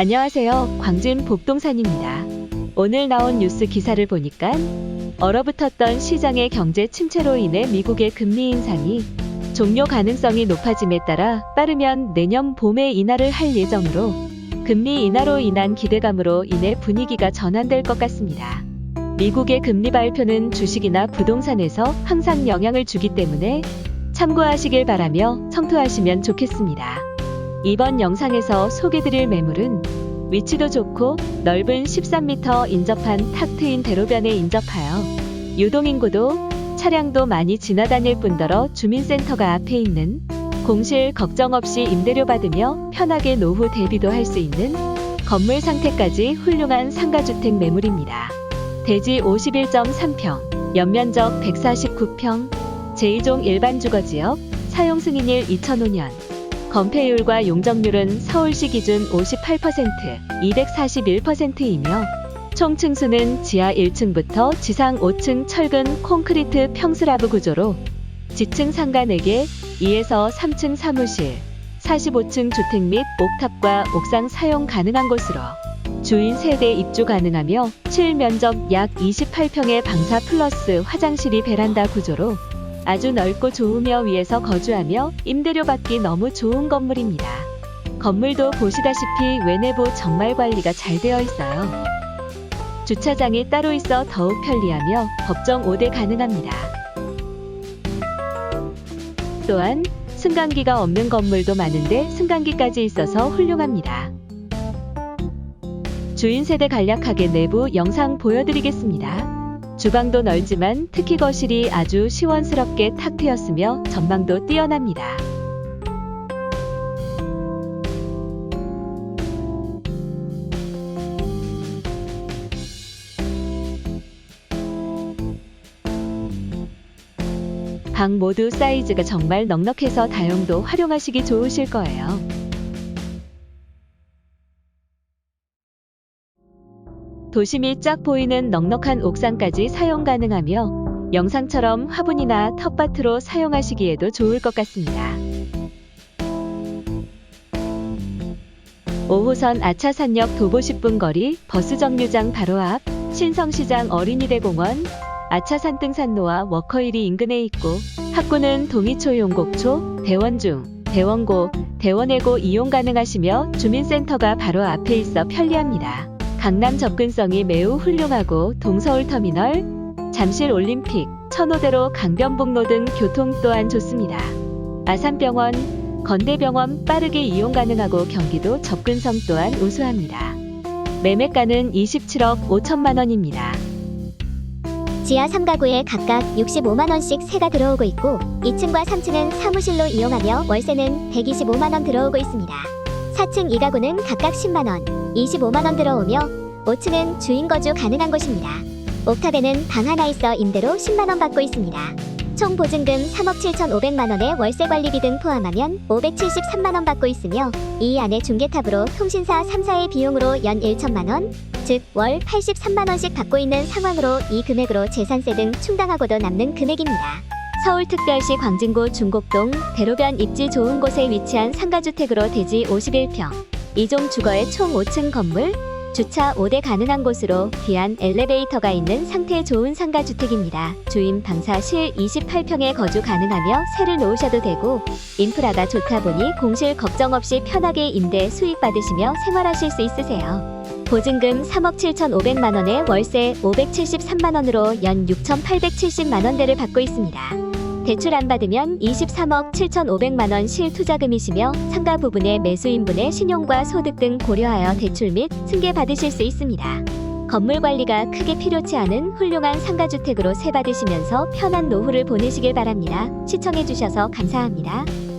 안녕하세요. 광진 복동산입니다. 오늘 나온 뉴스 기사를 보니까 얼어붙었던 시장의 경제 침체로 인해 미국의 금리 인상이 종료 가능성이 높아짐에 따라 빠르면 내년 봄에 인하를 할 예정으로 금리 인하로 인한 기대감으로 인해 분위기가 전환될 것 같습니다. 미국의 금리 발표는 주식이나 부동산에서 항상 영향을 주기 때문에 참고하시길 바라며 청토하시면 좋겠습니다. 이번 영상에서 소개드릴 매물은 위치도 좋고 넓은 13m 인접한 탁 트인 대로변에 인접하여 유동인구도 차량도 많이 지나다닐 뿐더러 주민센터가 앞에 있는 공실 걱정 없이 임대료 받으며 편하게 노후 대비도 할 수 있는 건물 상태까지 훌륭한 상가주택 매물입니다. 대지 51.3평, 연면적 149평, 제2종 일반 주거지역, 사용 승인일 2005년, 건폐율과 용적률은 서울시 기준 58%, 241%이며 총 층수는 지하 1층부터 지상 5층 철근 콘크리트 평스라브 구조로 지층 상가 4개, 2에서 3층 사무실, 45층 주택 및 옥탑과 옥상 사용 가능한 곳으로 주인 세대 입주 가능하며 실면적 약 28평의 방사 플러스 화장실이 베란다 구조로 아주 넓고 좋으며 위에서 거주하며 임대료 받기 너무 좋은 건물입니다. 건물도 보시다시피 외내부 정말 관리가 잘 되어 있어요. 주차장이 따로 있어 더욱 편리하며 법정 5대 가능합니다. 또한 승강기가 없는 건물도 많은데 승강기까지 있어서 훌륭합니다. 주인 세대 간략하게 내부 영상 보여드리겠습니다. 주방도 넓지만 특히 거실이 아주 시원스럽게 탁 트였으며 전망도 뛰어납니다. 방 모두 사이즈가 정말 넉넉해서 다용도 활용하시기 좋으실 거예요. 도심이 쫙 보이는 넉넉한 옥상까지 사용 가능하며 영상처럼 화분이나 텃밭으로 사용하시기에도 좋을 것 같습니다. 5호선 아차산역 도보 10분 거리 버스 정류장 바로 앞 신성시장 어린이대공원 아차산 등산로와 워커힐이 인근에 있고 학구는 동이초 용곡초, 대원중, 대원고, 대원해고 이용 가능하시며 주민센터가 바로 앞에 있어 편리합니다. 강남 접근성이 매우 훌륭하고 동서울터미널, 잠실 올림픽, 천호대로 강변북로 등 교통 또한 좋습니다. 아산병원, 건대병원 빠르게 이용 가능하고 경기도 접근성 또한 우수합니다. 매매가는 27억 5천만 원입니다. 지하 3가구에 각각 65만원씩 세가 들어오고 있고 2층과 3층은 사무실로 이용하며 월세는 125만원 들어오고 있습니다. 4층 2가구는 각각 10만원, 25만원 들어오며 5층은 주인 거주 가능한 곳입니다. 옥탑에는 방 하나 있어 임대로 10만원 받고 있습니다. 총 보증금 3억 7,500만원에 월세 관리비 등 포함하면 573만원 받고 있으며 이 안에 중개탑으로 통신사 3사의 비용으로 연 1천만원, 즉 월 83만원씩 받고 있는 상황으로 이 금액으로 재산세 등 충당하고도 남는 금액입니다. 서울특별시 광진구 중곡동 대로변 입지 좋은 곳에 위치한 상가주택으로 대지 51평, 2종 주거의 총 5층 건물, 주차 5대 가능한 곳으로 귀한 엘리베이터가 있는 상태 좋은 상가주택입니다. 주인 방사실 28평에 거주 가능하며 새를 놓으셔도 되고 인프라가 좋다 보니 공실 걱정 없이 편하게 임대 수익 받으시며 생활하실 수 있으세요. 보증금 3억 7,500만 원에 월세 573만 원으로 연 6,870만 원대를 받고 있습니다. 대출 안 받으면 23억 7,500만 원 실투자금이시며 상가 부분의 매수인분의 신용과 소득 등 고려하여 대출 및 승계 받으실 수 있습니다. 건물 관리가 크게 필요치 않은 훌륭한 상가주택으로 세 받으시면서 편한 노후를 보내시길 바랍니다. 시청해주셔서 감사합니다.